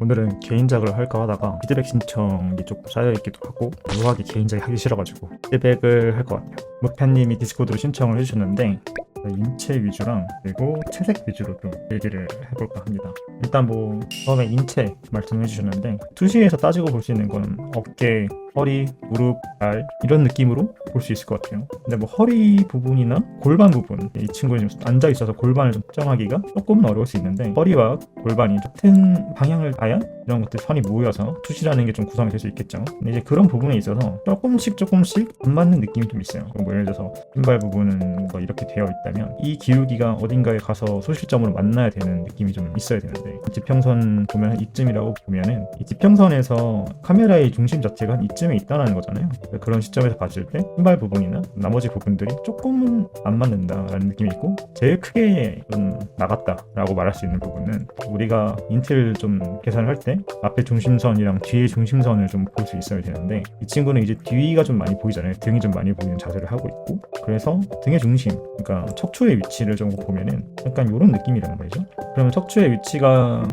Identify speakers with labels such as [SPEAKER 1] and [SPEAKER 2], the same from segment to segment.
[SPEAKER 1] 오늘은 개인작을 할까 하다가 피드백 신청이 조금 쌓여있기도 하고 묘하게 개인작이 하기 싫어가지고 피드백을 할 것 같아요. 무편님이 디스코드로 신청을 해주셨는데 인체 위주랑 그리고 채색 위주로 좀 얘기를 해볼까 합니다. 일단 뭐 처음에 인체 말씀해 주셨는데 투시에서 따지고 볼 수 있는 거는 어깨, 허리, 무릎, 발 이런 느낌으로 볼 수 있을 것 같아요. 근데 뭐 허리 부분이나 골반 부분 이 친구는 좀 앉아 있어서 골반을 좀 특정하기가 조금은 어려울 수 있는데 허리와 골반이 같은 방향을 봐야 이런 것들 선이 모여서 투시라는 게 좀 구성이 될 수 있겠죠. 근데 이제 그런 부분에 있어서 조금씩 조금씩 안 맞는 느낌이 좀 있어요. 뭐 예를 들어서 신발 부분은 뭐 이렇게 되어 있다면 이 기울기가 어딘가에 가서 소실점으로 만나야 되는 느낌이 좀 있어야 되는데 지평선 보면 이쯤이라고 보면은 이 지평선에서 카메라의 중심 자체가 한 이쯤 에 있다는 거잖아요. 그러니까 그런 시점에서 봤을 때 신발 부분이나 나머지 부분들이 조금은 안 맞는다라는 느낌이 있고 제일 크게 좀 나갔다라고 말할 수 있는 부분은 우리가 인텔 좀 계산을 할 때 앞에 중심선이랑 뒤에 중심선을 좀 볼 수 있어야 되는데 이 친구는 이제 뒤가 좀 많이 보이잖아요. 등이 좀 많이 보이는 자세를 하고 있고 그래서 등의 중심 그러니까 척추의 위치를 좀 보면은 약간 이런 느낌이라는 거죠. 그러면 척추의 위치가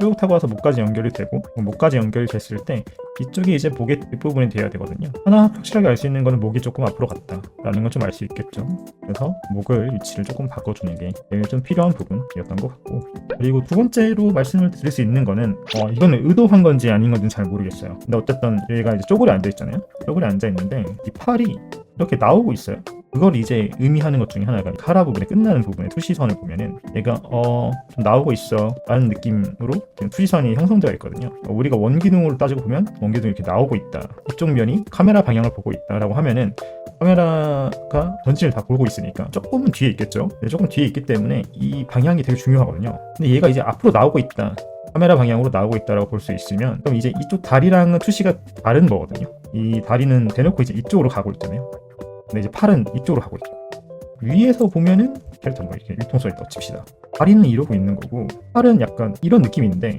[SPEAKER 1] 쭉 타고 와서 목까지 연결이 되고 목까지 연결이 됐을 때 이쪽이 이제 목의 뒷부분이 돼야 되거든요. 하나 확실하게 알 수 있는 거는 목이 조금 앞으로 갔다라는 건 좀 알 수 있겠죠. 그래서 목을 위치를 조금 바꿔주는 게 좀 필요한 부분이었던 것 같고. 그리고 두 번째로 말씀을 드릴 수 있는 거는 어, 이거는 의도한 건지 아닌 건지는 잘 모르겠어요. 근데 어쨌든 얘가 이제 쪼그려 앉아 있잖아요. 쪼그려 앉아 있는데 이 팔이 이렇게 나오고 있어요 그걸 이제 의미하는 것 중에 하나가 카라 부분에 끝나는 부분에 투시선을 보면은 얘가 어 좀 나오고 있어 라는 느낌으로 투시선이 형성되어 있거든요. 어, 우리가 원기둥으로 따지고 보면 원기둥이 이렇게 나오고 있다. 이쪽 면이 카메라 방향을 보고 있다 라고 하면은 카메라가 전진을 다 보고 있으니까 조금은 뒤에 있겠죠? 네, 조금 뒤에 있기 때문에 이 방향이 되게 중요하거든요. 근데 얘가 이제 앞으로 나오고 있다. 카메라 방향으로 나오고 있다라고 볼 수 있으면 그럼 이제 이쪽 다리랑은 투시가 다른 거거든요. 이 다리는 대놓고 이제 이쪽으로 가고 있잖아요 근데 이제 팔은 이쪽으로 가고 있고 위에서 보면은 캐릭터 뭐 이렇게 유통성이 있다고 칩시다. 다리는 이러고 있는 거고 팔은 약간 이런 느낌인데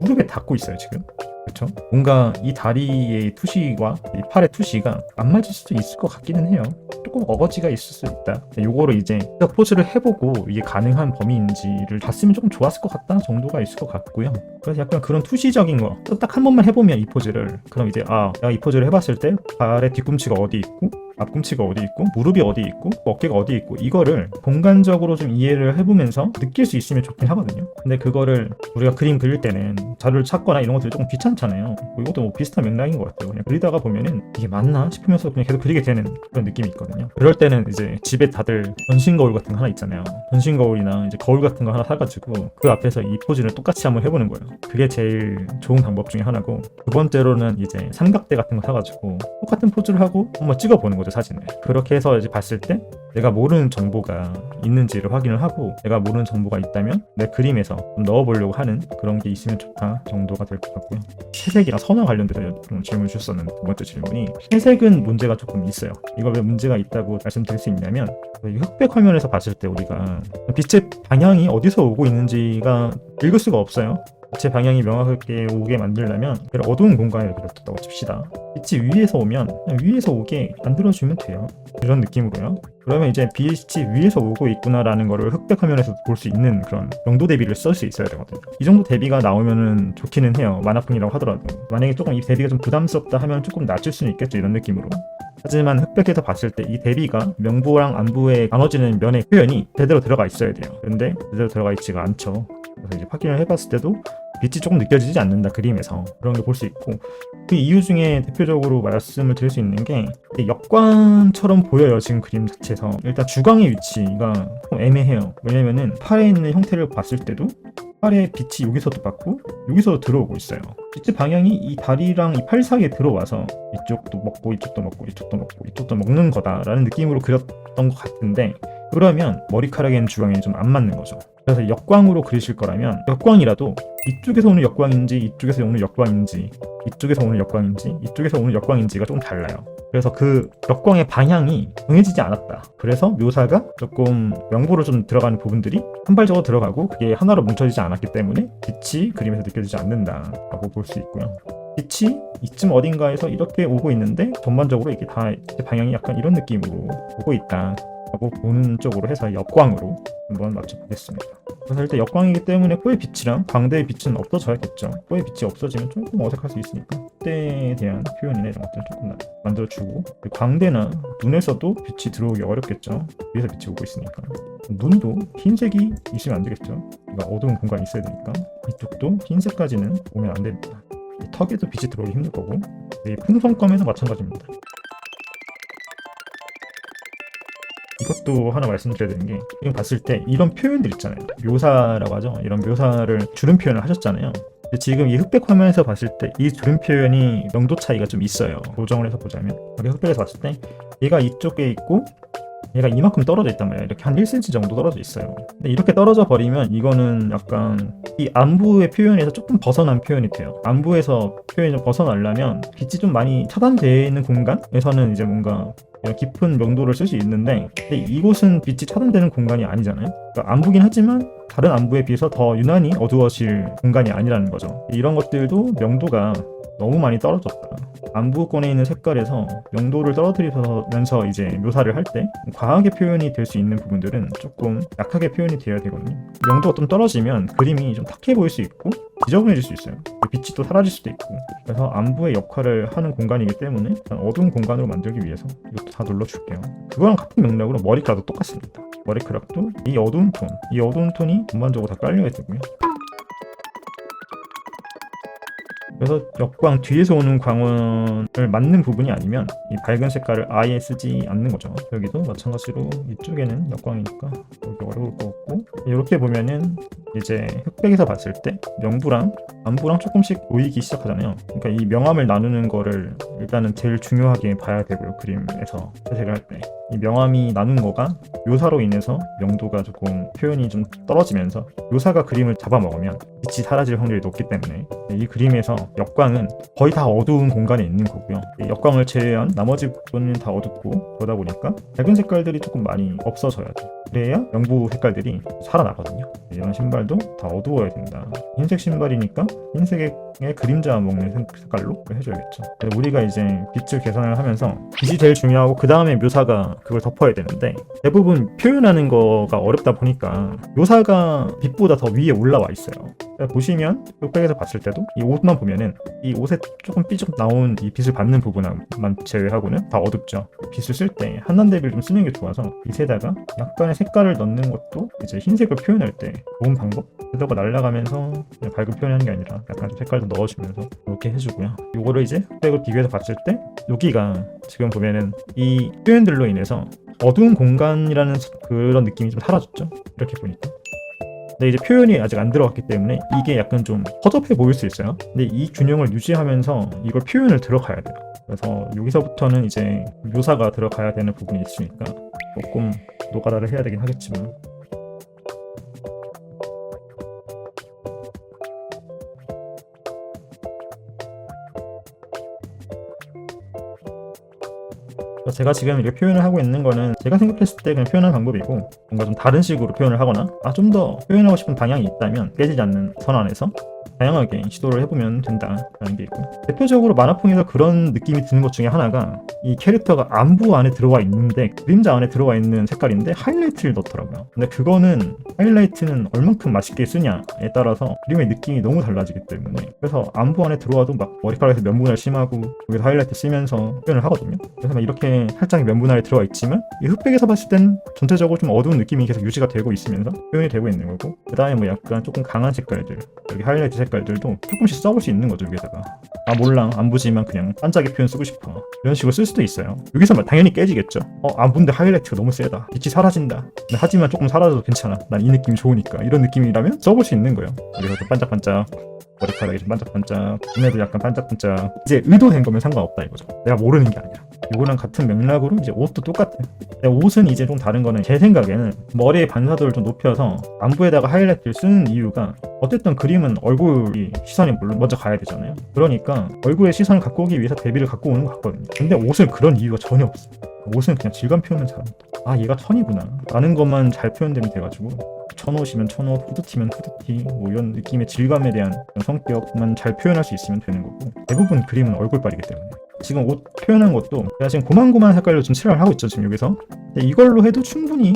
[SPEAKER 1] 무릎에 닿고 있어요 지금. 그렇죠? 뭔가 이 다리의 투시와 이 팔의 투시가 안 맞을 수도 있을 것 같기는 해요. 조금 어거지가 있을 수 있다. 요거를 이제 포즈를 해보고 이게 가능한 범위인지를 봤으면 조금 좋았을 것 같다 정도가 있을 것 같고요. 그래서 약간 그런 투시적인 거. 딱 한 번만 해보면 이 포즈를. 그럼 이제 아 내가 이 포즈를 해봤을 때 발의 뒤꿈치가 어디 있고 앞꿈치가 어디 있고 무릎이 어디 있고 어깨가 어디 있고 이거를 공간적으로 좀 이해를 해보면서 느낄 수 있으면 좋긴 하거든요. 근데 그거를 우리가 그림 그릴 때는 자료를 찾거나 이런 것들이 조금 귀찮잖아요. 뭐 이것도 뭐 비슷한 맥락인 것 같아요. 그냥 그리다가 보면은 이게 맞나 싶으면서 그냥 계속 그리게 되는 그런 느낌이 있거든요. 그럴 때는 이제 집에 다들 전신 거울 같은 거 하나 있잖아요. 전신 거울이나 이제 거울 같은 거 하나 사가지고 그 앞에서 이 포즈를 똑같이 한번 해보는 거예요. 그게 제일 좋은 방법 중에 하나고 두 번째로는 이제 삼각대 같은 거 사가지고 똑같은 포즈를 하고 한번 찍어보는 거죠 사진을 그렇게 해서 이제 봤을 때 내가 모르는 정보가 있는지를 확인을 하고 내가 모르는 정보가 있다면 내 그림에서 좀 넣어보려고 하는 그런 게 있으면 좋다 정도가 될 것 같고요. 채색이랑 선화 관련돼서 좀 질문 주셨었는데 두 번째 질문이 채색은 문제가 조금 있어요. 이거 왜 문제가 있다고 말씀드릴 수 있냐면 이 흑백 화면에서 봤을 때 우리가 빛의 방향이 어디서 오고 있는지가 읽을 수가 없어요 빛의 방향이 명확하게 오게 만들려면 어두운 공간에 이렇게 뒀다고 칩시다. 빛이 위에서 오면 위에서 오게 만들어주면 돼요. 이런 느낌으로요. 그러면 이제 빛이 위에서 오고 있구나라는 거를 흑백 화면에서 볼 수 있는 그런 명도 대비를 쓸 수 있어야 되거든요. 이 정도 대비가 나오면은 좋기는 해요. 만화풍이라고 하더라도. 만약에 조금 이 대비가 좀 부담스럽다 하면 조금 낮출 수는 있겠죠 이런 느낌으로. 하지만 흑백에서 봤을 때 이 대비가 명부랑 안부에 나눠지는 면의 표현이 제대로 들어가 있어야 돼요. 근데 제대로 들어가 있지가 않죠. 그래서 이제 확인을 해봤을 때도 빛이 조금 느껴지지 않는다 그림에서. 그런 걸볼수 있고. 그 이유 중에 대표적으로 말씀을 드릴 수 있는 게 역광처럼 보여요 지금 그림 자체에서. 일단 주광의 위치가 좀 애매해요. 왜냐면은 팔에 있는 형태를 봤을 때도 팔의 빛이 여기서도 받고 여기서도 들어오고 있어요. 빛의 방향이 이 다리랑 이 팔 사이에 들어와서 이쪽도 먹고 이쪽도 먹고 이쪽도 먹고 이쪽도 먹는 거다라는 느낌으로 그렸던 것 같은데 그러면 머리카락에는 주광이 좀 안 맞는 거죠 그래서 역광으로 그리실 거라면 역광이라도 이쪽에서 오는 역광인지 이쪽에서 오는 역광인지 이쪽에서 오는 역광인지 이쪽에서 오는 역광인지가 조금 달라요. 그래서 그 역광의 방향이 정해지지 않았다. 그래서 묘사가 조금 명부로 좀 들어가는 부분들이 한 발적으로 들어가고 그게 하나로 뭉쳐지지 않았기 때문에 빛이 그림에서 느껴지지 않는다라고 볼 수 있고요. 빛이 이쯤 어딘가에서 이렇게 오고 있는데 전반적으로 이게 다 방향이 약간 이런 느낌으로 오고 있다 하고 보는 쪽으로 해서 역광으로 한번 맞춰보겠습니다. 그래서 일단 역광이기 때문에 코의 빛이랑 광대의 빛은 없어져야겠죠. 코의 빛이 없어지면 조금 어색할 수 있으니까 그때에 대한 표현이나 이런 것들을 조금 나- 만들어주고 광대나 눈에서도 빛이 들어오기 어렵겠죠. 위에서 빛이 오고 있으니까 눈도 흰색이 있으면 안 되겠죠. 그러니까 어두운 공간이 있어야 되니까 이쪽도 흰색까지는 오면 안 됩니다. 이 턱에도 빛이 들어오기 힘들 거고 이 풍선껌에도 마찬가지입니다. 이것도 하나 말씀드려야 되는 게 지금 봤을 때 이런 표현들 있잖아요. 묘사라고 하죠. 이런 묘사를 주름 표현을 하셨잖아요. 지금 이 흑백 화면에서 봤을 때이 주름 표현이 명도 차이가 좀 있어요. 조정을 해서 보자면 여기 흑백에서 봤을 때 얘가 이쪽에 있고 얘가 이만큼 떨어져 있단 말이야. 이렇게 한 1cm 정도 떨어져 있어요. 근데 이렇게 떨어져 버리면 이거는 약간 이 안부의 표현에서 조금 벗어난 표현이 돼요. 안부에서 표현이 좀 벗어나려면 빛이 좀 많이 차단되어 있는 공간에서는 이제 뭔가 깊은 명도를 쓸 수 있는데 근데 이곳은 빛이 차단되는 공간이 아니잖아요. 그러니까 안부긴 하지만 다른 안부에 비해서 더 유난히 어두워질 공간이 아니라는 거죠. 이런 것들도 명도가 너무 많이 떨어졌다. 안부권에 있는 색깔에서 명도를 떨어뜨리면서 이제 묘사를 할 때 과하게 표현이 될 수 있는 부분들은 조금 약하게 표현이 되어야 되거든요. 명도가 좀 떨어지면 그림이 좀 탁해 보일 수 있고 지저분해질 수 있어요. 빛이 또 사라질 수도 있고. 그래서 안부의 역할을 하는 공간이기 때문에 어두운 공간으로 만들기 위해서 이것도 다 눌러줄게요. 그거랑 같은 맥락으로 머리카락도 똑같습니다. 머리카락도 이 어두운 톤, 이 어두운 톤이 전반적으로 다 깔려야 되고요. 그래서 역광 뒤에서 오는 광원을 맞는 부분이 아니면 이 밝은 색깔을 아예 쓰지 않는 거죠. 여기도 마찬가지로 이쪽에는 역광이니까 여기 어려울 것 같고 이렇게 보면은 이제 흑백에서 봤을 때 명부랑 안부랑 조금씩 보이기 시작하잖아요. 그러니까 이 명암을 나누는 거를 일단은 제일 중요하게 봐야 되고요. 그림에서 채색을 할 때. 이 명암이 나눈 거가 묘사로 인해서 명도가 조금 표현이 좀 떨어지면서 묘사가 그림을 잡아먹으면 빛이 사라질 확률이 높기 때문에 이 그림에서 역광은 거의 다 어두운 공간에 있는 거고요. 이 역광을 제외한 나머지 부분은 다 어둡고 그러다 보니까 밝은 색깔들이 조금 많이 없어져야 돼. 그래야 명부 색깔들이 살아나거든요. 이런 신발도 다 어두워야 된다. 흰색 신발이니까 흰색의 그림자 먹는 색- 색깔로 해줘야겠죠. 우리가 이제 빛을 계산을 하면서 빛이 제일 중요하고 그 다음에 묘사가 그걸 덮어야 되는데 대부분 표현하는 거가 어렵다 보니까 묘사가 빛보다 더 위에 올라와 있어요. 그래서 보시면 흑백에서 봤을 때도 이 옷만 보면은 이 옷에 조금 삐죽 나온 이 빛을 받는 부분만 제외하고는 다 어둡죠. 빛을 쓸 때 한난 대비를 좀 쓰는 게 좋아서 빛에다가 약간의 색깔을 넣는 것도 이제 흰색을 표현할 때 좋은 방법. 섀도우가 날아가면서 그냥 밝은 표현하는 게 아니라 약간 좀 색깔도 넣어주면서 이렇게 해주고요. 이거를 이제 흑백을 비교해서 봤을 때 여기가 지금 보면은 이 표현들로 인해서 어두운 공간이라는 그런 느낌이 좀 사라졌죠. 이렇게 보니까. 근데 이제 표현이 아직 안 들어갔기 때문에 이게 약간 좀 허접해 보일 수 있어요. 근데 이 균형을 유지하면서 이걸 표현을 들어가야 돼요. 그래서 여기서부터는 이제 묘사가 들어가야 되는 부분이 있으니까 조금 노가다를 해야 되긴 하겠지만 제가 지금 이렇게 표현을 하고 있는 거는 제가 생각했을 때 그냥 표현하는 방법이고 뭔가 좀 다른 식으로 표현을 하거나 아 좀 더 표현하고 싶은 방향이 있다면 깨지지 않는 선 안에서 다양하게 시도를 해보면 된다라는 게 있고. 대표적으로 만화풍에서 그런 느낌이 드는 것 중에 하나가 이 캐릭터가 안부 안에 들어와 있는데 그림자 안에 들어와 있는 색깔인데 하이라이트를 넣더라고요. 근데 그거는 하이라이트는 얼만큼 맛있게 쓰냐에 따라서 그림의 느낌이 너무 달라지기 때문에. 그래서 안부 안에 들어와도 막 머리카락에서 면분할 심하고 여기서 하이라이트 쓰면서 표현을 하거든요. 그래서 막 이렇게 살짝 면분할이 들어와 있지만 이 흑백에서 봤을 땐 전체적으로 좀 어두운 느낌이 계속 유지가 되고 있으면서 표현이 되고 있는 거고 그 다음에 뭐 약간 조금 강한 색깔들 여기 하이라이트 색깔들도 조금씩 써볼 수 있는 거죠 위에다가. 아 몰라 안 보지만 그냥 반짝이 표현 쓰고 싶어. 이런 식으로 쓸 수도 있어요. 여기서 막 당연히 깨지겠죠. 어안 본데 하이라이트가 너무 세다. 빛이 사라진다. 하지만 조금 사라져도 괜찮아. 난 이 느낌이 좋으니까. 이런 느낌이라면 써볼 수 있는 거예요. 그래서 좀 반짝반짝. 머리카락이 좀 반짝반짝. 눈에도 약간 반짝반짝. 이제 의도된 거면 상관없다 이거죠. 내가 모르는 게 아니라 이거랑 같은 맥락으로 이제 옷도 똑같아요 옷은 이제 좀 다른 거는 제 생각에는 머리의 반사도를 좀 높여서 안부에다가 하이라이트를 쓰는 이유가 어쨌든 그림은 얼굴이 시선이 물론 먼저 가야 되잖아요. 그러니까 얼굴의 시선을 갖고 오기 위해서 대비를 갖고 오는 것 같거든요. 근데 옷은 그런 이유가 전혀 없어요 옷은 그냥 질감 표현을 잘한다 아 얘가 천이구나. 라는 것만 잘 표현되면 돼가지고 천옷이면 천옷, 후드티면 후드티 뭐 이런 느낌의 질감에 대한 성격만 잘 표현할 수 있으면 되는 거고 대부분 그림은 얼굴빨이기 때문에 지금 옷 표현한 것도 제가 지금 고만고만 색깔로 좀 칠을 하고 있죠 지금 여기서. 이걸로 해도 충분히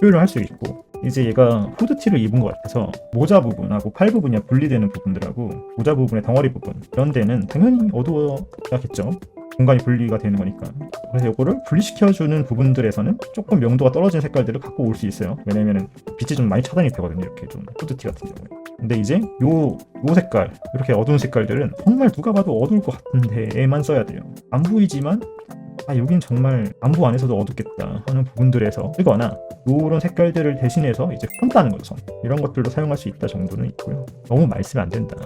[SPEAKER 1] 표현을 할 수 있고 이제 얘가 후드티를 입은 것 같아서 모자 부분하고 팔 부분이 분리되는 부분들하고 모자 부분의 덩어리 부분 이런 데는 당연히 어두워야겠죠 공간이 분리가 되는 거니까. 그래서 이거를 분리시켜주는 부분들에서는 조금 명도가 떨어진 색깔들을 갖고 올 수 있어요. 왜냐면은 빛이 좀 많이 차단이 되거든요. 이렇게 좀 후드티 같은 경우에. 근데 이제 요, 요 색깔 이렇게 어두운 색깔들은 정말 누가 봐도 어두울 것 같은데에만 써야 돼요. 안 보이지만 아 여긴 정말 안부 안에서도 어둡겠다 하는 부분들에서. 쓰거나 요런 색깔들을 대신해서 이제 폰다는 거죠 이런 것들도 사용할 수 있다 정도는 있고요. 너무 많이 쓰면 안 된다.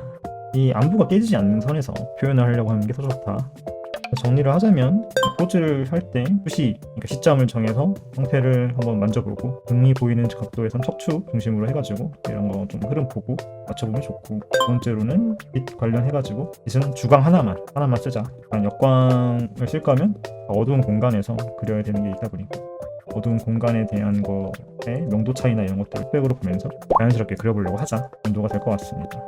[SPEAKER 1] 이 안부가 깨지지 않는 선에서 표현을 하려고 하는 게 더 좋다 정리를 하자면 포즈를 할때 푸시 그러니까 시점을 정해서 형태를 한번 만져보고 등이 보이는 각도에선 척추 중심으로 해가지고 이런 거 좀 흐름 보고 맞춰보면 좋고. 두 번째로는 빛 관련해가지고 빛은 주광 하나만 하나만 쓰자. 역광을 쓸 거면 어두운 공간에서 그려야 되는 게 있다 보니까. 어두운 공간에 대한 거의 명도 차이나 이런 것들을 백으로 보면서 자연스럽게 그려보려고 하자. 정도가 될 것 같습니다